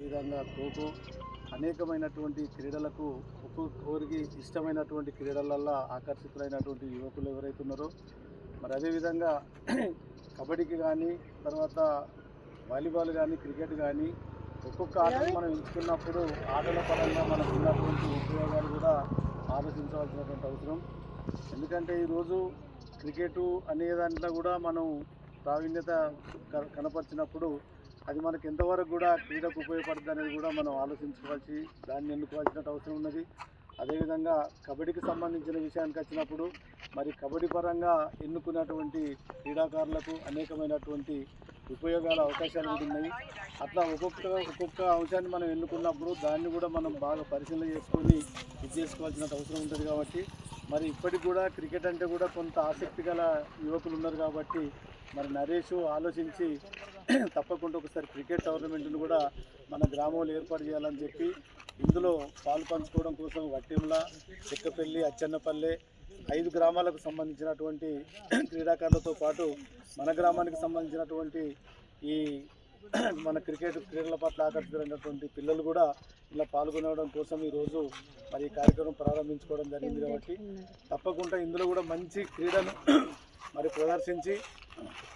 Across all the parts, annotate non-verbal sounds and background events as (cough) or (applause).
ఈ విధంగా ఖోఖో అనేకమైనటువంటి క్రీడలకు ఒక్కొక్కరికి ఇష్టమైనటువంటి క్రీడలల్లో ఆకర్షితులైనటువంటి యువకులు ఎవరైతే ఉన్నారో మరి అదేవిధంగా (clears throat) కబడ్డీకి కానీ తర్వాత వాలీబాల్ కానీ క్రికెట్ కానీ ఒక్కొక్క ఆటను మనం ఎంచుకున్నప్పుడు ఆటల పరంగా మనకు ఉన్నటువంటి ఉపయోగాలు కూడా ఆలోచించవలసినటువంటి అవసరం. ఎందుకంటే ఈరోజు క్రికెట్ అనే దాంట్లో కూడా మనం ప్రావీణ్యత కనపరిచినప్పుడు అది మనకు ఎంతవరకు కూడా క్రీడకు ఉపయోగపడుతుంది అనేది కూడా మనం ఆలోచించుకోవాల్సి దాన్ని ఎన్నుకోవాల్సిన అవసరం ఉన్నది. అదేవిధంగా కబడ్డీకి సంబంధించిన విషయానికి వచ్చినప్పుడు మరి కబడ్డీ పరంగా ఎన్నుకున్నటువంటి క్రీడాకారులకు అనేకమైనటువంటి ఉపయోగాల అవకాశాలు కూడా ఉన్నాయి. అట్లా ఒక్కొక్క ఒక్కొక్క అంశాన్ని మనం ఎన్నుకున్నప్పుడు దాన్ని కూడా మనం బాగా పరిశీలన చేసుకొని ఇది చేసుకోవాల్సిన అవసరం ఉంటుంది కాబట్టి మరి ఇప్పటికి కూడా క్రికెట్ అంటే కూడా కొంత ఆసక్తి గల యువకులు ఉన్నారు కాబట్టి మరి నరేష్ ఆలోచించి (clears throat) తప్పకుండా ఒకసారి క్రికెట్ టోర్నమెంట్ను కూడా మన గ్రామంలో ఏర్పాటు చేయాలని చెప్పి ఇందులో పాలు పంచుకోవడం కోసం వట్టింల చెక్కపల్లి అచ్చన్నపల్లె ఐదు గ్రామాలకు సంబంధించినటువంటి (clears throat) క్రీడాకారులతో పాటు మన గ్రామానికి సంబంధించినటువంటి ఈ (clears throat) మన క్రికెట్ క్రీడల పట్ల ఆకర్షితులైనటువంటి పిల్లలు కూడా ఇలా పాల్గొనడం కోసం ఈరోజు మరి ఈ కార్యక్రమం ప్రారంభించుకోవడం జరిగింది కాబట్టి తప్పకుండా ఇందులో కూడా మంచి క్రీడను (clears throat) మరి ప్రదర్శించి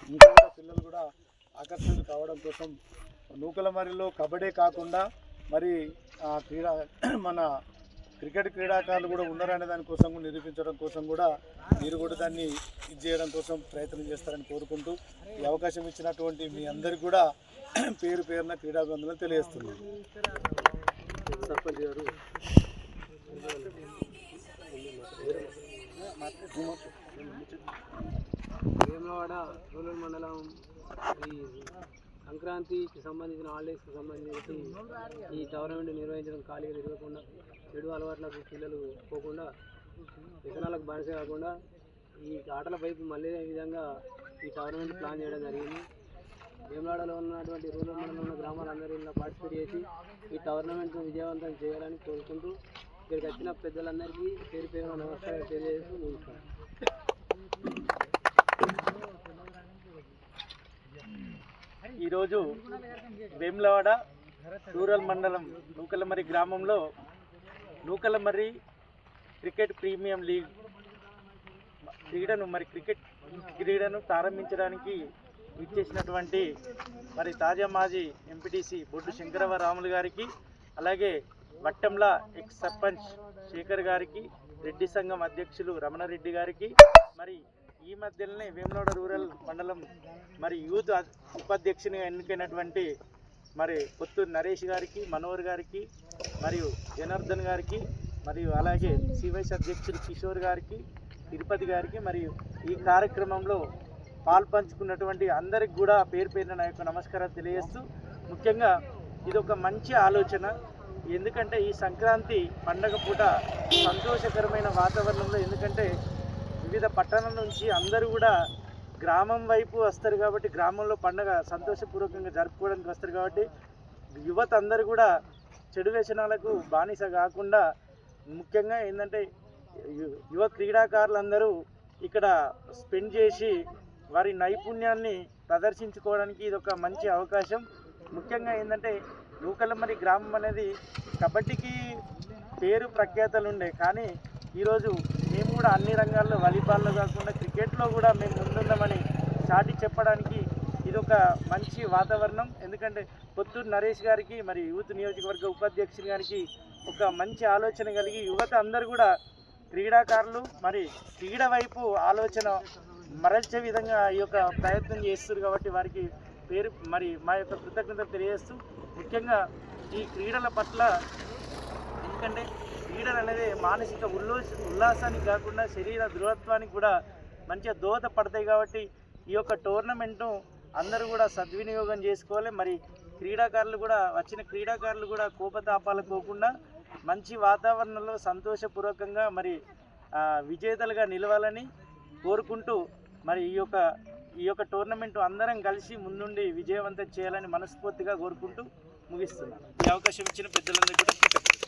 ఇంకా కూడా పిల్లలు కూడా ఆకర్షితులు కావడం కోసం నూకల మరిలో కబడ్డీ కాకుండా మరి ఆ క్రీడా (clears throat) మన క్రికెట్ క్రీడాకారులు కూడా ఉన్నారనే దానికోసం నిరూపించడం కోసం కూడా మీరు కూడా దాన్ని ఇది చేయడం కోసం ప్రయత్నం చేస్తారని కోరుకుంటూ ఈ అవకాశం ఇచ్చినటువంటి మీ అందరికీ కూడా (clears throat) పేరు పేరున క్రీడాభివందనలు తెలియజేస్తున్నాను. సర్పంచ్ గారు. వేములవాడ రూరల్ మండలం సంక్రాంతికి సంబంధించిన హాలిడేస్కి సంబంధించి ఈ టోర్నమెంట్ నిర్వహించడం ఖాళీగా తిరగకుండా చెడు అలవాట్లకు పిల్లలు పోకుండా వ్యసనాలకు బానిస కాకుండా ఈ ఆటల వైపు మళ్ళీ ఈ విధంగా ఈ టోర్నమెంట్ ప్లాన్ చేయడం జరిగింది. వేమలాడలో ఉన్నటువంటి రూరల్ మండలంలో ఉన్న గ్రామాలందరూ ఇలా పార్టిసిపేట్ చేసి ఈ టోర్నమెంట్ విజయవంతం చేయాలని కోరుకుంటూ ఇక్కడికి వచ్చిన పెద్దలందరికీ పేరు పేరు నమస్కారం తెలియజేస్తూ ముగిస్తాను. ఈరోజు వేములవాడ రూరల్ మండలం నూకలమర్రి గ్రామంలో నూకలమర్రి క్రికెట్ ప్రీమియం లీగ్ క్రీడను మరి క్రికెట్ క్రీడను ప్రారంభించడానికి ఇచ్చేసినటువంటి మరి తాజా మాజీ ఎంపీటీసీ బొడ్డు శంకరవ రాములు గారికి అలాగే వట్టంల ఎక్స్ సర్పంచ్ శేఖర్ గారికి రెడ్డి సంఘం అధ్యక్షులు రమణారెడ్డి గారికి మరి ఈ మధ్యలోనే వేమనోడ రూరల్ మండలం మరి యూత్ ఉపాధ్యక్షునిగా ఎన్నికైనటువంటి మరి పుత్తూరు నరేష్ గారికి మనోహర్ గారికి మరియు జనార్దన్ గారికి మరియు అలాగే సివైస్ అధ్యక్షుడు కిషోర్ గారికి తిరుపతి గారికి మరియు ఈ కార్యక్రమంలో పాల్పంచుకున్నటువంటి అందరికి కూడా పేరు పేరున నా యొక్క నమస్కారం తెలియజేస్తూ ముఖ్యంగా ఇది ఒక మంచి ఆలోచన. ఎందుకంటే ఈ సంక్రాంతి పండగ పూట సంతోషకరమైన వాతావరణంలో ఎందుకంటే వివిధ పట్టణం నుంచి అందరూ కూడా గ్రామం వైపు వస్తారు కాబట్టి గ్రామంలో పండగ సంతోషపూర్వకంగా జరుపుకోవడానికి వస్తారు కాబట్టి యువత అందరూ కూడా చెడు వ్యసనాలకు బానిస కాకుండా ముఖ్యంగా ఏంటంటే యువ క్రీడాకారులందరూ ఇక్కడ స్పెండ్ చేసి వారి నైపుణ్యాన్ని ప్రదర్శించుకోవడానికి ఇది ఒక మంచి అవకాశం. ముఖ్యంగా ఏంటంటే నూకలమరి గ్రామం అనేది కబడ్డీకి పేరు ప్రఖ్యాతలు ఉండే కానీ ఈరోజు మేము కూడా అన్ని రంగాల్లో వాలీబాల్లో కాకుండా క్రికెట్లో కూడా మేము ముందుందామని చాటి చెప్పడానికి ఇది ఒక మంచి వాతావరణం. ఎందుకంటే పొత్తూరు నరేష్ గారికి మరి యూత్ నియోజకవర్గ ఉపాధ్యక్షుని గారికి ఒక మంచి ఆలోచన కలిగి యువత అందరూ కూడా క్రీడాకారులు మరి క్రీడ వైపు ఆలోచన మరల్చే విధంగా ఈ యొక్క ప్రయత్నం చేస్తారు కాబట్టి వారికి పేరు మరి మా యొక్క కృతజ్ఞత తెలియజేస్తూ ముఖ్యంగా ఈ క్రీడల పట్ల ఎందుకంటే క్రీడలు అనేది మానసిక ఉల్లాస ఉల్లాసానికి కాకుండా శరీర దృఢత్వానికి కూడా మంచిగా దోహదపడతాయి కాబట్టి ఈ యొక్క టోర్నమెంట్ను అందరూ కూడా సద్వినియోగం చేసుకోవాలి. మరి క్రీడాకారులు కూడా వచ్చిన క్రీడాకారులు కూడా కోపతాపాలకు పోకుండా మంచి వాతావరణంలో సంతోషపూర్వకంగా మరి విజేతలుగా నిలవాలని కోరుకుంటూ మరి ఈ యొక్క ఈ యొక్క టోర్నమెంట్ అందరం కలిసి ముందుండి విజయవంతం చేయాలని మనస్ఫూర్తిగా కోరుకుంటూ ముగిస్తున్నాను. ఈ అవకాశం ఇచ్చిన పెద్దలందరికీ కూడా